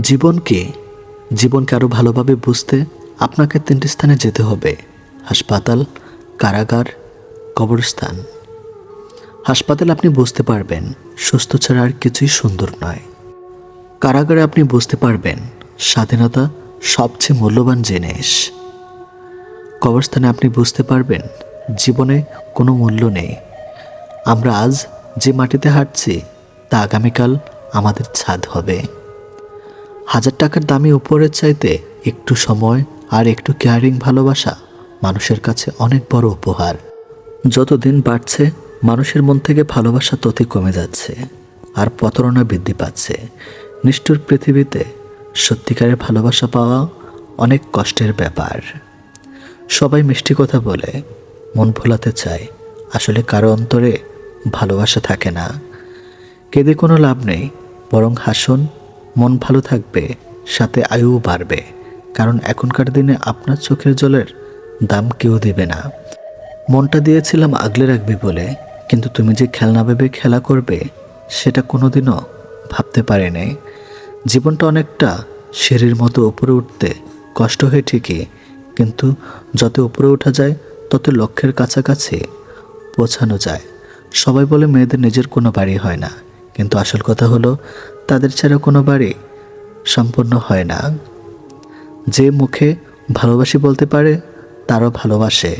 জীবনকে জীবনকে আরও ভালোভাবে বুঝতে আপনাকে তিনটি স্থানে যেতে হবে। হাসপাতাল, কারাগার, কবরস্থান। হাসপাতালে আপনি বুঝতে পারবেন, সুস্থ ছাড়া আর কিছুই সুন্দর নয়। কারাগারে আপনি বুঝতে পারবেন, স্বাধীনতা সবচেয়ে মূল্যবান জিনিস। কবরস্থানে আপনি বুঝতে পারবেন, জীবনে কোনো মূল্য নেই। আমরা আজ যে মাটিতে হাঁটছি, তা আগামীকাল আমাদের ছাদ হবে। হাজার টাকার দামি উপরের চাইতে একটু সময় আর একটু কেয়ারিং ভালোবাসা মানুষের কাছে অনেক বড় উপহার। যত দিন বাড়ছে, মানুষের মন থেকে ভালোবাসা ততই কমে যাচ্ছে আর প্রতারণা বৃদ্ধি পাচ্ছে। নিষ্ঠুর পৃথিবীতে সত্যিকারের ভালোবাসা পাওয়া অনেক কষ্টের ব্যাপার। সবাই মিষ্টি কথা বলে, মন ভোলাতে চায়। আসলে কারও অন্তরে ভালোবাসা থাকে না। কেঁদে কোনো লাভ নেই, বরং হাসুন মন ভালো থাকবে, সাথে আয়ুও বাড়বে। কারণ এখনকার দিনে আপনার চোখের জলের দাম কেউ দেবে না। মনটা দিয়েছিলাম আগলে রাখবি বলে, কিন্তু তুমি যে খেলনা ভেবে খেলা করবে, সেটা কোনোদিনও ভাবতে পারিনি। জীবনটা অনেকটা সিঁড়ির মতো উপরে উঠতে কষ্ট হয় ঠিকই, কিন্তু যত উপরে ওঠা যায়, তত লক্ষ্যের কাছাকাছি পৌঁছানো যায়। সবাই বলে মেয়েদের নিজের কোনো বাড়ি হয় না, কিন্তু আসল কথা হলো তাদের ছাড়া কোনো বাড়ি সম্পূর্ণ হয় না। যে মুখে ভালোবাসি বলতে পারে, তারও ভালোবাসে।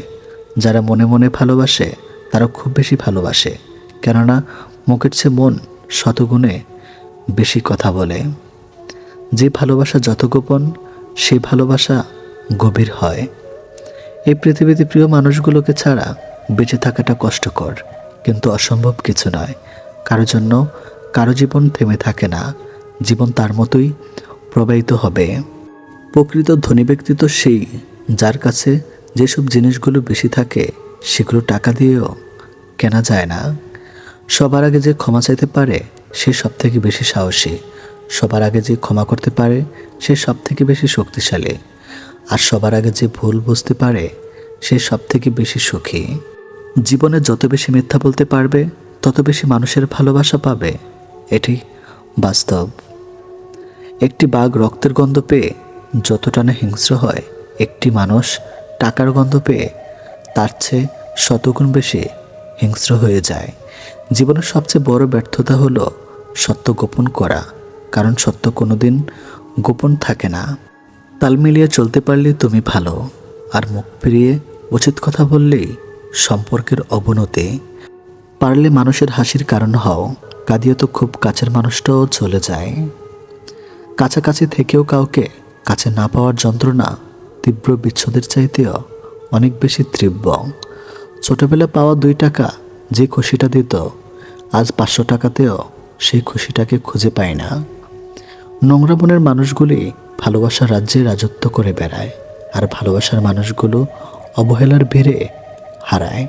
যারা মনে মনে ভালোবাসে তারা খুব বেশি ভালোবাসে। কেননা, মুখের চেয়ে মন শতগুণে বেশি কথা বলে। যে ভালোবাসা যত গোপন, সে ভালোবাসা গভীর হয়। এই পৃথিবীতে প্রিয় মানুষগুলোকে ছাড়া বেঁচে থাকাটা কষ্টকর, কিন্তু অসম্ভব কিছু নয়। কারও জন্য কারও জীবন থেমে থাকে না, জীবন তার মতোই প্রবাহিত হবে। প্রকৃত ধনী ব্যক্তি তো সেই যার কাছে যেসব জিনিসগুলো বেশি থাকে, সেগুলো টাকা দিয়েও কেনা যায় না। সবার আগে যে ক্ষমা চাইতে পারে, সে সব থেকে বেশি সাহসী। সবার আগে যে ক্ষমা করতে পারে, সে সব থেকে বেশি শক্তিশালী। আর সবার আগে যে ভুল বুঝতে পারে, সে সব থেকে বেশি সুখী। জীবনে যত বেশি মিথ্যা বলতে পারবে, তত বেশি মানুষের ভালোবাসা পাবে। এটি বাস্তব। একটি বাঘ রক্তের গন্ধ পেয়ে যতটা না হিংস্র হয়, একটি মানুষ টাকার গন্ধ পেয়ে তার চেয়ে শতগুণ বেশি হিংস্র হয়ে যায়। জীবনের সবচেয়ে বড় ব্যর্থতা হলো সত্য গোপন করা, কারণ সত্য কোনোদিন গোপন থাকে না। তাল মিলিয়ে চলতে পারলে তুমি ভালো, আর মুখ ফিরিয়ে উচিত কথা বললেই সম্পর্কের অবনতি। পারলে মানুষের হাসির কারণ হও। কাঁদিয়ে তো খুব কাছের মানুষটাও চলে যায়। কাছাকাছি থেকেও কাউকে কাছে না পাওয়ার যন্ত্রণা তীব্র বিচ্ছেদের চাইতেও অনেক বেশি তীব্র। ছোটবেলা পাওয়া দুই টাকা যে খুশিটা দিত, আজ পাঁচশো টাকাতেও সেই খুশিটাকে খুঁজে পায় না। নোংরা মনের মানুষগুলি ভালোবাসার রাজ্যে রাজত্ব করে বেড়ায়, আর ভালোবাসার মানুষগুলো অবহেলার বেড়ে হারায়।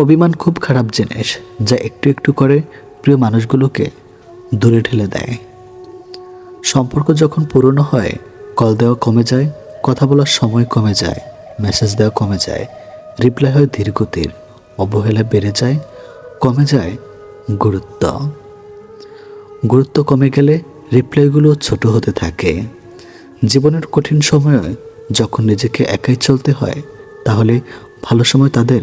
অভিমান খুব খারাপ জিনিস যা একটু একটু করে প্রিয় মানুষগুলোকে দূরে ঠেলে দেয়। সম্পর্ক যখন পুরনো হয়, কল দেওয়া কমে যায়, কথা বলার সময় কমে যায় মেসেজ দেওয়া কমে যায় রিপ্লাই হয় ধীরগতির, অবহেলা বেড়ে যায়, কমে যায় গুরুত্ব। গুরুত্ব কমে গেলে রিপ্লাইগুলো ছোট হতে থাকে। জীবনের কঠিন সময়ে যখন নিজেকে একাই চলতে হয়, তাহলে ভালো সময় তাদের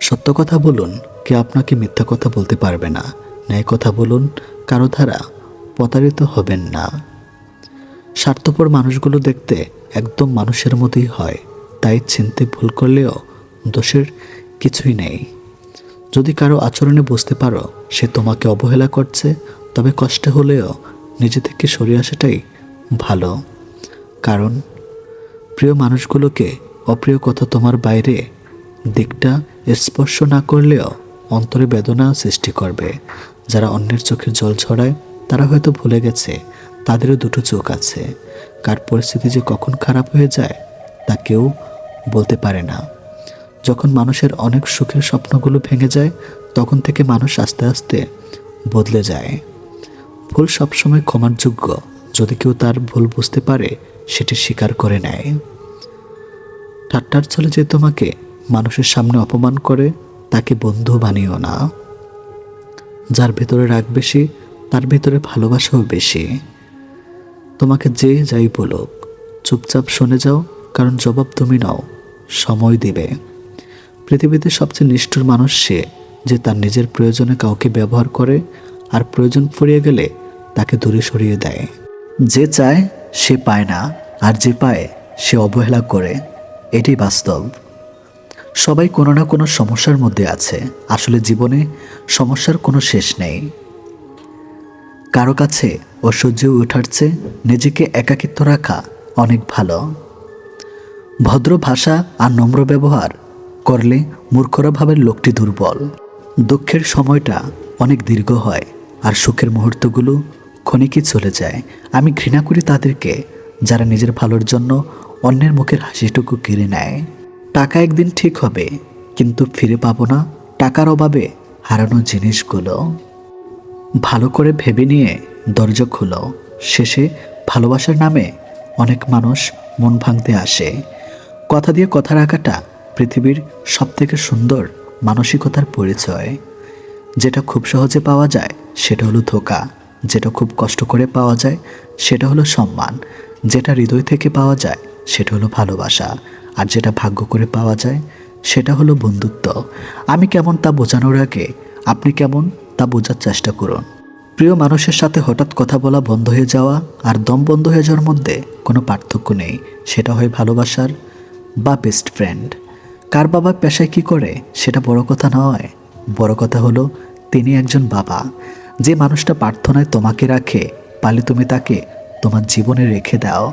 সত্য কথা বলুন কে আপনাকে মিথ্যা কথা বলতে পারবে না। ন্যায় কথা বলুন, কারও দ্বারা প্রতারিত হবেন না। স্বার্থপর মানুষগুলো দেখতে একদম মানুষের মতোই হয়। তাই চিনতে ভুল করলেও দোষের কিছুই নেই। যদি কারও আচরণে বুঝতে পারো, সে তোমাকে অবহেলা করছে, তবে কষ্ট হলেও নিজে থেকে সরে আসাটাই ভালো। কারণ প্রিয় মানুষগুলোকে অপ্রিয় কথা তোমার বাইরে দিকটা স্পর্শ না করলেও অন্তরে বেদনা সৃষ্টি করবে। যারা অন্যের চোখে জল ছড়ায়, তারা হয়তো ভুলে গেছে, তাদেরও দুটো চোখ আছে। কার পরিস্থিতি যে কখন খারাপ হয়ে যায়, তা কেউ বলতে পারে না। যখন মানুষের অনেক সুখের স্বপ্নগুলো ভেঙে যায়, তখন থেকে মানুষ আস্তে আস্তে বদলে যায়। ভুল সবসময় ক্ষমার যোগ্য, যদি কেউ তার ভুল বুঝতে পারে, সেটি স্বীকার করে নেয়। ঠাট্টার ছলে যে তোমাকে মানুষের সামনে অপমান করে, তাকে বন্ধু বানিও না। যার ভেতরে রাগ বেশি, তার ভেতরে ভালোবাসাও বেশি। তোমাকে যে যাই বলুক, চুপচাপ শুনে যাও, কারণ জবাব তুমি নাও, সময় দিবে। পৃথিবীতে সবচেয়ে নিষ্ঠুর মানুষ সে, যে তার নিজের প্রয়োজনে কাউকে ব্যবহার করে, আর প্রয়োজন ফুরিয়ে গেলে তাকে দূরে সরিয়ে দেয়। যে চায়, সে পায় না, আর যে পায়, সে অবহেলা করে। এটাই বাস্তব। সবাই কোনো না কোনো সমস্যার মধ্যে আছে। আসলে জীবনে সমস্যার কোনো শেষ নেই। কারও কাছে অসহ্য ওঠার নিজেকে একাকিত্ব রাখা অনেক ভালো। ভদ্র ভাষা আর নম্র ব্যবহার করলে মূর্খরা ভাবের লোকটি দুর্বল। দুঃখের সময়টা অনেক দীর্ঘ হয় আর সুখের মুহূর্তগুলো ক্ষণিকই চলে যায়। আমি ঘৃণা করি তাদেরকে, যারা নিজের ভালোর জন্য অন্যের মুখের হাসিটুকু কেড়ে নেয়। টাকা একদিন ঠিক হবে, কিন্তু ফিরে পাবো না টাকার অভাবে হারানো জিনিসগুলো। ভালো করে ভেবে নিয়ে দরজা খুলো। শেষে ভালোবাসার নামে অনেক মানুষ মন ভাঙতে আসে। কথা দিয়ে কথা রাখাটা পৃথিবীর সবথেকে সুন্দর মানসিকতার পরিচয়। যেটা খুব সহজে পাওয়া যায়, সেটা হলো ধোকা। যেটা খুব কষ্ট করে পাওয়া যায়, সেটা হলো সম্মান। যেটা হৃদয় থেকে পাওয়া যায় সেটা হলো ভালোবাসা। আর যেটা ভাগ্য করে পাওয়া যায়, সেটা হলো বন্ধুত্ব। আমি কেমন তা বোঝানোর আগে আপনি কেমন তা বোঝার চেষ্টা করুন। প্রিয় মানুষের সাথে হঠাৎ কথা বলা বন্ধ হয়ে যাওয়া আর দম বন্ধ হয়ে যাওয়ার মধ্যে কোনো পার্থক্য নেই। সেটা হয় ভালোবাসার বা বেস্ট ফ্রেন্ড কার বাবা পেশায় কি করে, সেটা বড় কথা নয়। বড় কথা হলো তিনি একজন বাবা। যে মানুষটা প্রার্থনায় তোমাকে রাখে, পালে তুমি তাকে তোমার জীবনে রেখে দাও।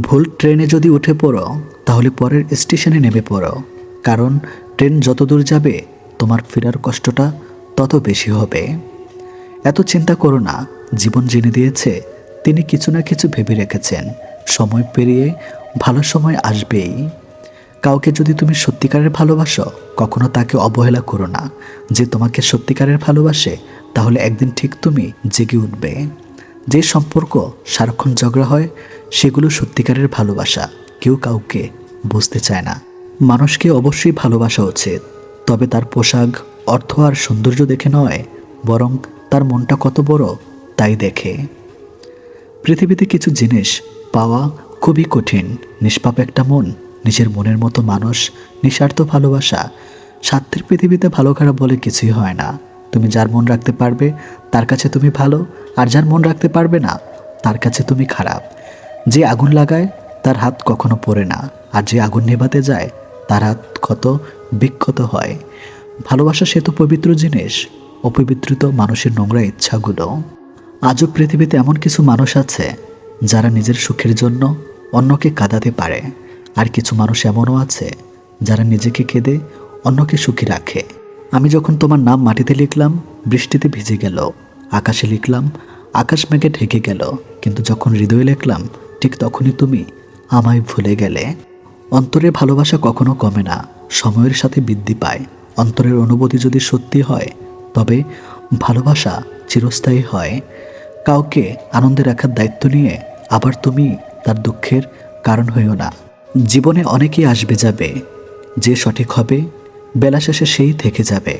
ভুল ট্রেনে যদি উঠে পড়ো, তাহলে পরের স্টেশনে নেমে পড়ো। কারণ ট্রেন যত দূর যাবে, তোমার ফেরার কষ্টটা তত বেশি হবে। এত চিন্তা করো না, জীবন জেনে দিয়েছে, তিনি কিছু না কিছু ভেবে রেখেছেন। সময় পেরিয়ে ভালো সময় আসবেই। কাউকে যদি তুমি সত্যিকারের ভালোবাসো, কখনো তাকে অবহেলা করো না। যে তোমাকে সত্যিকারের ভালোবাসে, তাহলে একদিন ঠিক তুমি জেগে উঠবে। যে সম্পর্ক সারাক্ষণ ঝগড়া হয় সেগুলো সত্যিকারের ভালোবাসা। কেউ কাউকে বুঝতে চায় না। মানুষকে অবশ্যই ভালোবাসা উচিত। তবে তার পোশাক, অর্থ আর সৌন্দর্য দেখে নয়, বরং তার মনটা কত বড় তাই দেখে। পৃথিবীতে কিছু জিনিস পাওয়া খুবই কঠিন, নিষ্পাপ একটা মন, নিজের মনের মতো মানুষ, নিঃস্বার্থ ভালোবাসা। স্বার্থের পৃথিবীতে ভালো খারাপ বলে কিছুই হয় না। তুমি যার মন রাখতে পারবে, তার কাছে তুমি ভালো, আর যার মন রাখতে পারবে না, তার কাছে তুমি খারাপ। যে আগুন লাগায়, তার হাত কখনো পড়ে না। আর যে আগুন নেভাতে যায়, তার হাত কত বিক্ষত হয়। ভালোবাসা সে তো পবিত্র জিনিস, অপবিত্রিত মানুষের নোংরা ইচ্ছাগুলো। আজও পৃথিবীতে এমন কিছু মানুষ আছে, যারা নিজের সুখের জন্য অন্যকে কাঁদাতে পারে। আর কিছু মানুষ এমনও আছে, যারা নিজেকে কেঁদে অন্যকে সুখী রাখে। আমি যখন তোমার নাম মাটিতে লিখলাম, বৃষ্টিতে ভিজে গেল। আকাশে লিখলাম, আকাশ মেঘে ঢেকে গেল। কিন্তু যখন হৃদয়ে লিখলাম ঠিক তখনই তুমি আমায় ভুলে গেলে। অন্তরের ভালোবাসা কখনো কমে না, সময়ের সাথে বৃদ্ধি পায়। অন্তরের অনুভূতি যদি সত্যি হয়, তবে ভালোবাসা চিরস্থায়ী হয়। কাউকে আনন্দে রাখার দায়িত্ব নিয়ে আবার তুমি তার দুঃখের কারণ হইও না। জীবনে অনেকেই আসবে যাবে, যে সঠিক হবে, বেলা শেষে সেই থেকে যাবে।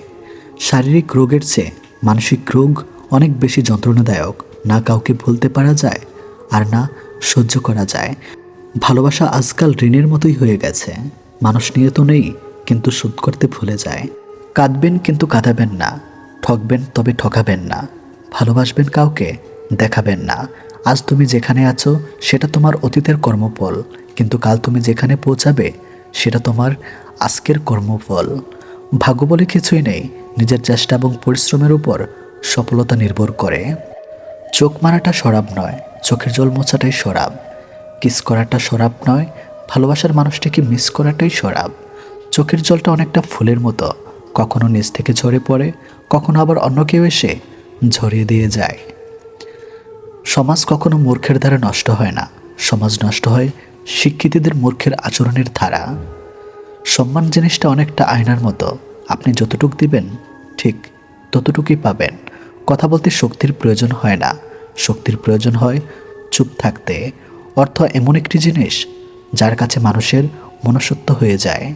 শারীরিক রোগের চেয়ে মানসিক রোগ অনেক বেশি যন্ত্রণাদায়ক। না কাউকে ভুলতে পারা যায়, আর না সহ্য করা যায়। ভালোবাসা আজকাল ঋণের মতোই হয়ে গেছে। মানুষ নিয়ে তো নেই, কিন্তু শোধ করতে ভুলে যায়। কাঁদবেন কিন্তু কাঁদাবেন না। ঠকবেন তবে ঠকাবেন না। ভালোবাসবেন কাউকে, দেখাবেন না। আজ তুমি যেখানে আছো, সেটা তোমার অতীতের কর্মফল। কিন্তু কাল তুমি যেখানে পৌঁছাবে, সেটা তোমার আজকের কর্মফল। ভাগ্য বলে কিছুই নেই। নিজের চেষ্টা এবং পরিশ্রমের উপর সফলতা নির্ভর করে। চোখ মারাটা সরাব নয়। চোখের জল মোছাটাই সরাব। কিস করাটা সরাব নয়, ভালোবাসার মানুষটিকে মিস করাটাই সরাব। চোখের জলটা অনেকটা ফুলের মতো, কখনো নিচ থেকে ঝরে পড়ে, কখনো আবার অন্য কেউ এসে ঝরিয়ে দিয়ে যায়। সমাজ কখনো মূর্খের দ্বারা নষ্ট হয় না। সমাজ নষ্ট হয় শিক্ষিতদের মূর্খের আচরণের ধারা। সম্মান জিনিসটা অনেকটা আয়নার মতো। আপনি যতটুক দিবেন, ঠিক ততটুকুই পাবেন। কথা বলতে শক্তির প্রয়োজন হয় না। শক্তির প্রয়োজন হয় চুপ থাকতে। অর্থ এমন একটি জিনিস যার কাছে মানুষের মনসত্ব হয়ে যায়।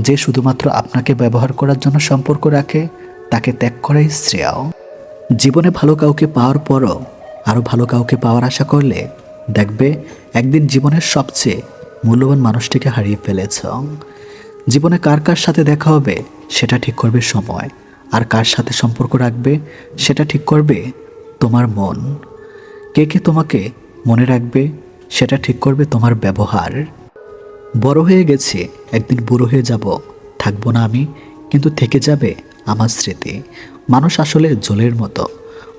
যে শুধুমাত্র আপনাকে ব্যবহার করার জন্য সম্পর্ক রাখে, তাকে ত্যাগ করাই শ্রেয়। জীবনে ভালো কাউকে পাওয়ার পরও আরও ভালো কাউকে পাওয়ার আশা করলে দেখবে একদিন জীবনের সবচেয়ে মূল্যবান মানুষটিকে হারিয়ে ফেলেছ। জীবনে কার কার সাথে দেখা হবে সেটা ঠিক করবে সময়। আর কার সাথে সম্পর্ক রাখবে সেটা ঠিক করবে তোমার মন। কে কে তোমাকে মনে রাখবে, সেটা ঠিক করবে তোমার ব্যবহার। বড় হয়ে গেছি, একদিন বুড়ো হয়ে যাব, থাকব না আমি, কিন্তু থেকে যাবে আমার স্মৃতি। মানুষ আসলে জলের মতো,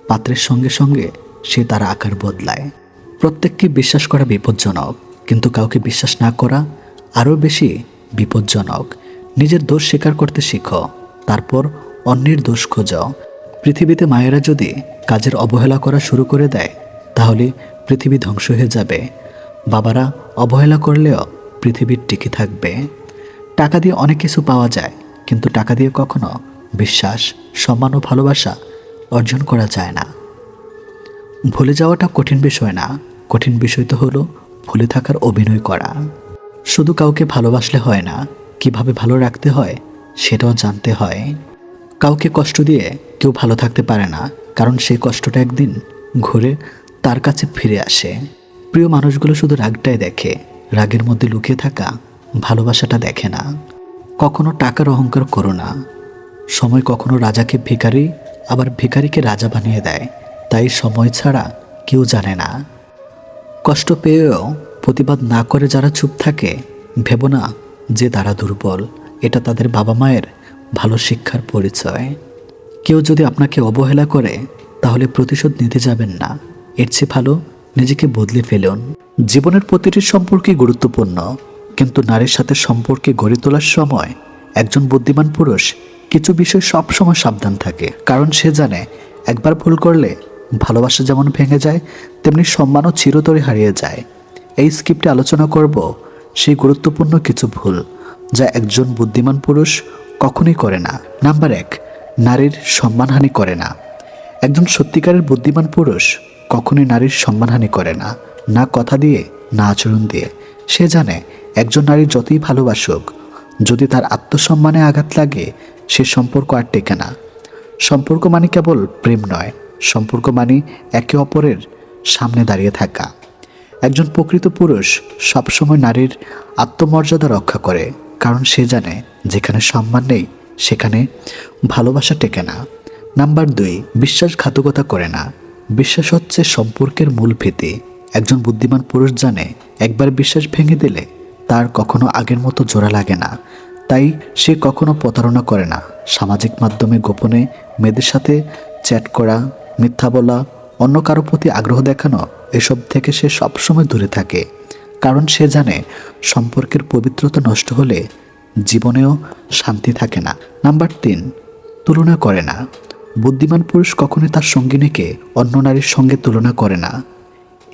পাত্রের সঙ্গে সঙ্গে সে তার আকার বদলায়। প্রত্যেককে বিশ্বাস করা বিপজ্জনক, কিন্তু কাউকে বিশ্বাস না করা আরও বেশি বিপজ্জনক। নিজের দোষ স্বীকার করতে শিখো, তারপর অন্যের দোষ খোঁজো। পৃথিবীতে মায়েরা যদি কাজের অবহেলা করা শুরু করে দেয়, তাহলে পৃথিবী ধ্বংস হয়ে যাবে। বাবারা, অবহেলা করলেও পৃথিবীর টিকে থাকবে। টাকা দিয়ে অনেক কিছু পাওয়া যায়, কিন্তু টাকা দিয়ে কখনো বিশ্বাস, সম্মান ও ভালোবাসা অর্জন করা যায় না। ভুলে যাওয়াটা কঠিন বিষয় না। কঠিন বিষয় তো হলো ভুলে থাকার অভিনয় করা। শুধু কাউকে ভালোবাসলে হয় না, কীভাবে ভালো রাখতে হয়, সেটাও জানতে হয়। কাউকে কষ্ট দিয়ে কেউ ভালো থাকতে পারে না, কারণ সেই কষ্টটা একদিন ঘুরে তার কাছে ফিরে আসে। প্রিয় মানুষগুলো শুধু রাগটাই দেখে, রাগের মধ্যে লুকিয়ে থাকা, ভালোবাসাটা দেখে না। কখনো টাকার অহংকার করো না। সময় কখনো রাজাকে ভিখারি, আবার ভিখারিকে রাজা বানিয়ে দেয়। তাই সময় ছাড়া কেউ জানে না। কষ্ট পেয়েও প্রতিবাদ না করে যারা চুপ থাকে, ভেবো না যে তারা দুর্বল। এটা তাদের বাবা মায়ের ভালো শিক্ষার পরিচয়। কেউ যদি আপনাকে অবহেলা করে, তাহলে প্রতিশোধ নিতে যাবেন না। এর চেয়ে ভালো নিজেকে বদলে ফেলুন। জীবনের প্রতিটি সম্পর্কই গুরুত্বপূর্ণ, কিন্তু নারীর সাথে সম্পর্কে গড়ে তোলার সময় একজন বুদ্ধিমান পুরুষ কিছু বিষয় সবসময় সাবধান থাকে। কারণ সে জানে, একবার ভুল করলে ভালোবাসা যেমন ভেঙে যায়, তেমনি সম্মানও চিরতরে হারিয়ে যায়। এই স্ক্রিপ্টে আলোচনা করব সেই গুরুত্বপূর্ণ কিছু ভুল, যা একজন বুদ্ধিমান পুরুষ কখনোই করে না। নাম্বার এক, নারীর সম্মানহানি করে না। একজন সত্যিকারের বুদ্ধিমান পুরুষ কখনোই নারীর সম্মানহানি করে না। না কথা দিয়ে, না আচরণ দিয়ে। সে জানে, একজন নারী যতই ভালোবাসুক, যদি তার আত্মসম্মানে আঘাত লাগে, সে সম্পর্ক আর টেকে না। সম্পর্ক মানে কেবল প্রেম নয়, সম্পর্ক মানে একে অপরের সামনে দাঁড়িয়ে থাকা। একজন প্রকৃত পুরুষ সবসময় নারীর আত্মমর্যাদা রক্ষা করে। কারণ সে জানে যেখানে সম্মান নেই, সেখানে ভালোবাসা টেকে না। নাম্বার দুই, বিশ্বাসঘাতকতা করে না। বিশ্বাস হচ্ছে সম্পর্কের মূল ভীতি। একজন বুদ্ধিমান পুরুষ জানে, একবার বিশ্বাস ভেঙে দিলে তার কখনো আগের মতো জোড়া লাগে না। তাই সে কখনো প্রতারণা করে না। সামাজিক মাধ্যমে গোপনে মেয়েদের সাথে চ্যাট করা, মিথ্যা বলা, অন্য কারও প্রতি আগ্রহ দেখানো, এসব থেকে সে সবসময় দূরে থাকে। কারণ সে জানে সম্পর্কের পবিত্রতা নষ্ট হলে জীবনেও শান্তি থাকে না। নাম্বার তিন, তুলনা করে না। বুদ্ধিমান পুরুষ কখনোই তার সঙ্গিনীকে অন্য নারীর সঙ্গে তুলনা করে না।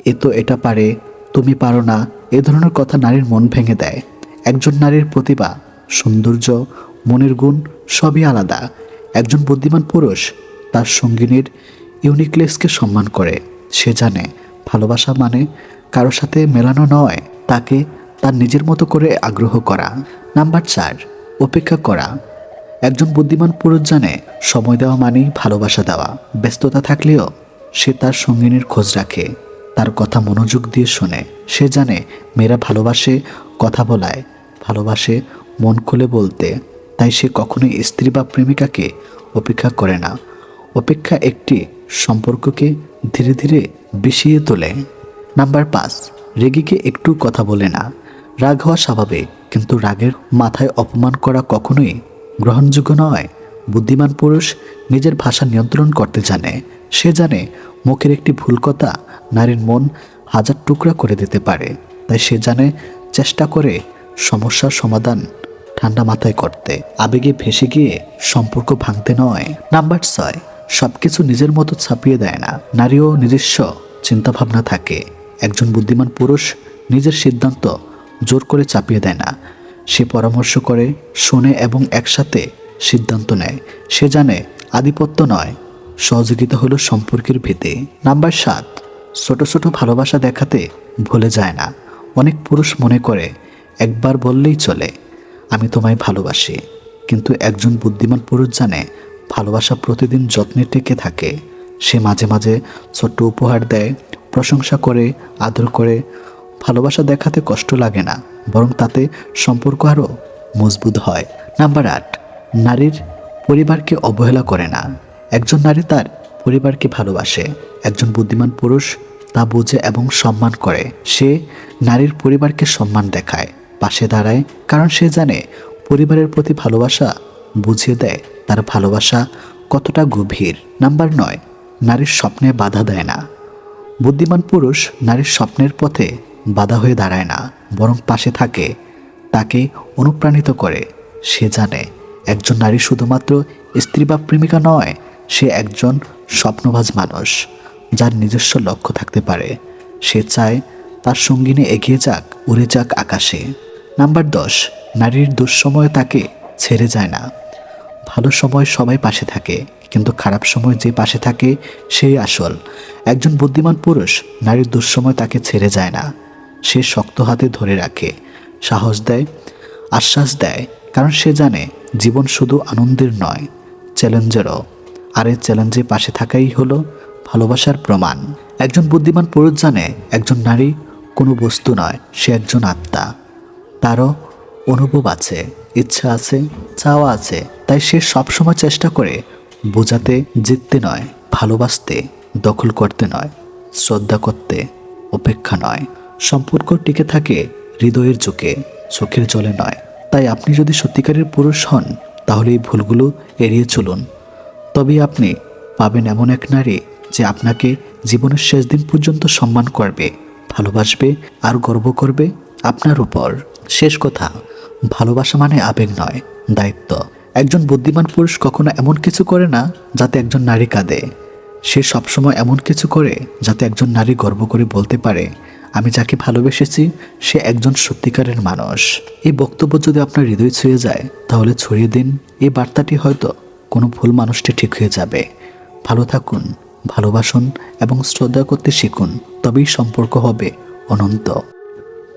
এ তো এটা পারে, তুমি পারো না, এ ধরনের কথা নারীর মন ভেঙে দেয়। একজন নারীর প্রতিভা, সৌন্দর্য, মনের গুণ সবই আলাদা। একজন বুদ্ধিমান পুরুষ তার সঙ্গিনীর ইউনিকনেসকে সম্মান করে। সে জানে ভালোবাসা মানে কারোর সাথে মেলানো নয়, তাকে তার নিজের মতো করে আগ্রহ করা। নাম্বার চার, অপেক্ষা করা। একজন বুদ্ধিমান পুরুষ জানে, সময় দেওয়া মানেই ভালোবাসা দেওয়া। ব্যস্ততা থাকলেও সে তার সঙ্গিনীর খোঁজ রাখে, তার কথা মনোযোগ দিয়ে শোনে। সে জানে, মেয়েরা ভালোবাসে, কথা বলায়, ভালোবাসে মন খুলে বলতে। তাই সে কখনোই স্ত্রী বা প্রেমিকাকে অপেক্ষা করে না। অপেক্ষা একটি সম্পর্ককে ধীরে ধীরে বিষিয়ে তোলে। নাম্বার পাঁচ, রেগিকে একটু কথা বলে না। রাগ হওয়া স্বাভাবিক, কিন্তু রাগের মাথায় অপমান করা কখনোই গ্রহণযোগ্য নয়। বুদ্ধিমান পুরুষ নিজের ভাষা নিয়ন্ত্রণ করতে জানে। সে জানে মুখের একটি ভুল কথা নারীর মন হাজার টুকরা করে দিতে পারে। তাই সে জানে চেষ্টা করে সমস্যার সমাধান ঠান্ডা মাথায় করতে। আবেগে ভেসে গিয়ে সম্পর্ক ভাঙতে নয়। নাম্বার ছয় সব কিছু নিজের মতো ছাপিয়ে দেয় না। নারীও নিজস্ব চিন্তাভাবনা থাকে। একজন বুদ্ধিমান পুরুষ নিজের সিদ্ধান্ত জোর করে চাপিয়ে দেয় না। সে পরামর্শ করে, শোনে এবং একসাথে সিদ্ধান্ত নেয়। সে জানে আধিপত্য নয়, সহযোগিতা হলো সম্পর্কের ভিত্তি। নাম্বার সাত, ছোট ছোট ভালোবাসা দেখাতে ভুলে যায় না। অনেক পুরুষ মনে করে, একবার বললেই চলে, আমি তোমায় ভালোবাসি। কিন্তু একজন বুদ্ধিমান পুরুষ জানে, ভালোবাসা প্রতিদিন যত্নে টেকে থাকে। সে মাঝে মাঝে ছোট্ট উপহার দেয় প্রশংসা করে, আদর করে, ভালোবাসা দেখাতে কষ্ট লাগে না, বরং তাতে সম্পর্ক আরও মজবুত হয়। নাম্বার আট, নারীর পরিবারকে অবহেলা করে না। একজন নারী তার পরিবারকে ভালোবাসে, একজন বুদ্ধিমান পুরুষ তা বোঝে এবং সম্মান করে। সে নারীর পরিবারকে সম্মান দেখায়, পাশে দাঁড়ায়, কারণ সে জানে পরিবারের প্রতি ভালোবাসা বুঝিয়ে দেয়, তার ভালোবাসা কতটা গভীর। নাম্বার নয়, নারীর স্বপ্নে বাধা দেয় না। বুদ্ধিমান পুরুষ নারীর স্বপ্নের পথে বাধা হয়ে দাঁড়ায় না, বরং পাশে থাকে। তাকে অনুপ্রাণিত করে। সে জানে, একজন নারী শুধুমাত্র স্ত্রী বা প্রেমিকা নয়, সে একজন স্বপ্নবাজ মানুষ, যার নিজস্ব লক্ষ্য থাকতে পারে। সে চায় তার সঙ্গিনী এগিয়ে যাক, উড়ে যাক আকাশে। নাম্বার দশ, নারীর দুঃসময় তাকে ছেড়ে যায় না। ভালো সময় সবাই পাশে থাকে, কিন্তু খারাপ সময় যে পাশে থাকে, সেই আসল। একজন বুদ্ধিমান পুরুষ, নারীর দুঃসময় তাকে ছেড়ে যায় না। সে শক্ত হাতে ধরে রাখে, সাহস দেয়, আশ্বাস দেয়, কারণ সে জানে জীবন শুধু আনন্দের নয়, চ্যালেঞ্জেরও। আর এই চ্যালেঞ্জে পাশে থাকাই হলো ভালোবাসার প্রমাণ। একজন বুদ্ধিমান পুরুষ জানে, একজন নারী কোনো বস্তু নয়, সে একজন আত্মা। তারও অনুভব আছে। ইচ্ছা আছে, চাওয়া আছে, তাই সে সবসময় চেষ্টা করে বোঝাতে, জিততে নয়, ভালোবাসতে, দখল করতে নয়, শ্রদ্ধা করতে, অপেক্ষা নয়। সম্পর্ক টিকে থাকে হৃদয়ের চোখে চোখের জলে নয়। তাই আপনি যদি সত্যিকারের পুরুষ হন, তাহলে এই ভুলগুলো এড়িয়ে চলুন। তবেই আপনি পাবেন এমন এক নারী যে আপনাকে জীবনের শেষ দিন পর্যন্ত সম্মান করবে, ভালোবাসবে আর গর্ব করবে আপনার উপর। শেষ কথা, ভালোবাসা মানে আবেগ নয়, দায়িত্ব। একজন বুদ্ধিমান পুরুষ কখনো এমন কিছু করে না যাতে একজন নারী কাঁদে। সে সবসময় এমন কিছু করে যাতে একজন নারী গর্ব করে বলতে পারে, আমি যাকে ভালোবেসেছি, সে একজন সত্যিকারের মানুষ। এই বক্তব্য যদি আপনার হৃদয় ছুঁয়ে যায়, তাহলে ছড়িয়ে দিন। এই বার্তাটি হয়তো কোনো ভুল মানুষটি ঠিক হয়ে যাবে। ভালো থাকুন, ভালোবাসুন এবং শ্রদ্ধা করতে শিখুন, তবেই সম্পর্ক হবে অনন্ত।